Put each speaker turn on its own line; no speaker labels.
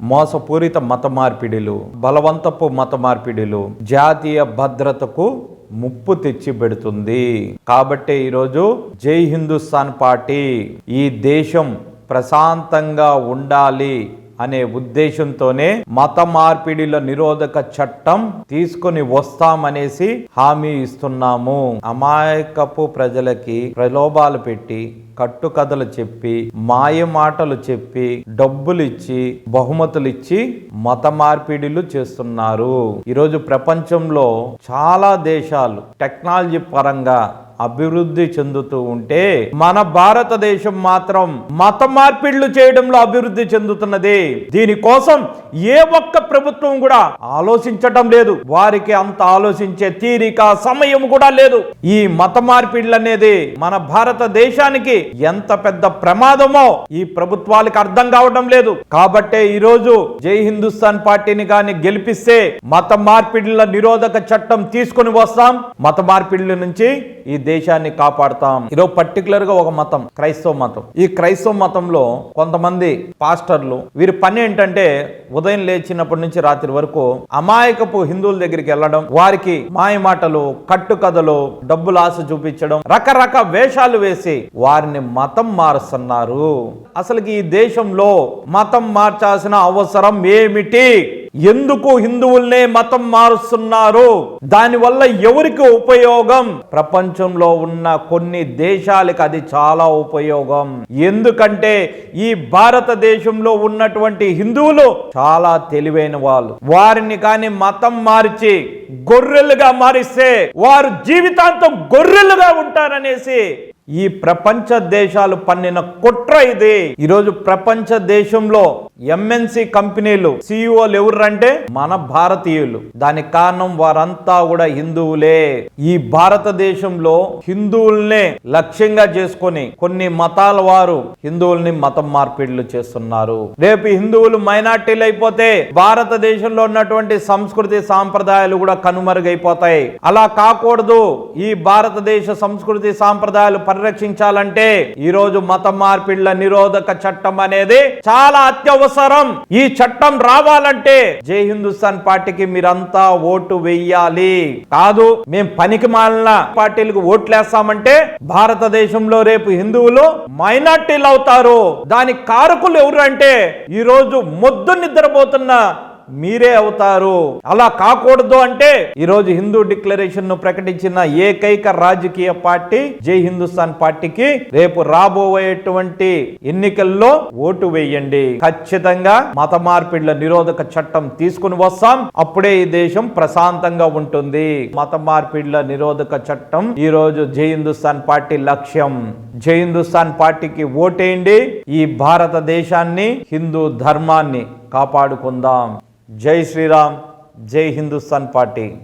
మోసపూరిత మత మార్పిడిలు బలవంతపు మత మార్పిడిలు జాతీయ భద్రతకు ముప్పు తెచ్చి పెడుతుంది కాబట్టి ఈరోజు జై హిందుస్థాన్ పార్టీ ఈ దేశం ప్రశాంతంగా ఉండాలి. అనే ఉద్దేశంతోనే మత మార్పిడిల నిరోధక చట్టం తీసుకొని వస్తామనేసి హామీ ఇస్తున్నాము. అమాయకపు ప్రజలకి ప్రలోభాలు పెట్టి కట్టుకథలు చెప్పి మాయ మాటలు చెప్పి డబ్బులు ఇచ్చి బహుమతులు ఇచ్చి మత మార్పిడిలు చేస్తున్నారు. ఈరోజు ప్రపంచంలో చాలా దేశాలు టెక్నాలజీ పరంగా అభివృద్ధి చెందుతూ ఉంటే మన భారతదేశం మాత్రం మత మార్పిళ్ళు చేయడంలో అభివృద్ధి చెందుతున్నది. దీనికోసం ఏ ఒక్క ప్రభుత్వం కూడా ఆలోచించటం లేదు. వారికి అంత ఆలోచించే తీరిక సమయం కూడా లేదు. ఈ మత మార్పిళ్ళు అనేది మన భారతదేశానికి ఎంత పెద్ద ప్రమాదమో ఈ ప్రభుత్వాలకు అర్థం కావడం లేదు. కాబట్టే ఈరోజు జై హిందుస్థాన్ పార్టీని గాని గెలిపిస్తే మత మార్పిడిల నిరోధక చట్టం తీసుకొని వస్తాం. మత మార్పిడిల నుంచి ఈ దేశాన్ని కాపాడుతాం. ఈరోజు పర్టికులర్గా ఒక మతం క్రైస్తవ మతం. ఈ క్రైస్తవ మతంలో కొంతమంది పాస్టర్లు వీరి పని ఏంటంటే ఉదయం లేచినప్పటి నుంచి రాత్రి వరకు అమాయకపు హిందువుల దగ్గరికి వెళ్ళడం వారికి మాయ మాటలు కట్టుకథలు డబ్బులు ఆశ చూపించడం రకరకాల వేషాలు వేసి వారిని మతం మారుస్తున్నారు. అసలుకి ఈ దేశంలో మతం మార్చాల్సిన అవసరం ఏమిటి? ఎందుకు హిందువుల్నే మతం మారుస్తున్నారు? దానివల్ల ఎవరికి ఉపయోగం? ప్రపంచంలో ఉన్న కొన్ని దేశాలకు అది చాలా ఉపయోగం. ఎందుకంటే ఈ భారతదేశంలో ఉన్నటువంటి హిందువులు చాలా తెలివైన వాళ్ళు. వారిని కానీ మతం మార్చి గొర్రెలుగా మారిస్తే వారు జీవితాంతం గొర్రెలుగా ఉంటారనేసి ఈ ప్రపంచ దేశాలు పన్నిన కుట్ర ఇది. ఈరోజు ప్రపంచ దేశంలో ఎంఎన్సి కంపెనీలు సిఇఓలు ఎవరంటే మన భారతీయులు. దానికి కారణం వారంతా కూడా హిందువులే. ఈ భారతదేశంలో హిందువుల్నే లక్ష్యంగా చేసుకొని కొన్ని మతాల వారు హిందువుల్ని మతం మార్పిడులు చేస్తున్నారు. రేపు హిందువులు మైనార్టీలు అయిపోతే భారతదేశంలో ఉన్నటువంటి సంస్కృతి సాంప్రదాయాలు కూడా కనుమరుగైపోతాయి. అలా కాకూడదు. ఈ భారతదేశ సంస్కృతి సాంప్రదాయాలు పరిరక్షించాలంటే ఈ రోజు మత మార్పిళ్ళ నిరోధక చట్టం అనేది చాలా అత్యవసరం ఈ చట్టం రావాలంటే జై హిందుస్థాన్ పార్టీకి మీరంతా ఓటు వెయ్యాలి. కాదు మేము పనికి మాలిన పార్టీలకు ఓట్లేస్తామంటే భారతదేశంలో రేపు హిందువులు మైనార్టీలు అవుతారు దాని కారకులు ఎవరు అంటే ఈ రోజు మొద్దు నిద్రపోతున్న మీరే అవుతారు. అలా కాకూడదు అంటే ఈరోజు హిందూ డిక్లరేషన్ను ప్రకటించిన ఏకైక రాజకీయ పార్టీ జై హిందుస్థాన్ పార్టీకి రేపు రాబోయేటువంటి ఎన్నికల్లో ఓటు వేయండి. ఖచ్చితంగా మత మార్పిడ్ల నిరోధక చట్టం తీసుకుని వస్తాం. అప్పుడే ఈ దేశం ప్రశాంతంగా ఉంటుంది. మత మార్పిడ్ల నిరోధక చట్టం ఈ రోజు జై హిందుస్థాన్ పార్టీ లక్ష్యం. జై హిందుస్థాన్ పార్టీకి ఓటేయండి. ఈ భారతదేశాన్ని హిందూ ధర్మాన్ని కాపాడుకుందాం. జై శ్రీరామ్ జై హిందుస్థాన్ పార్టీ.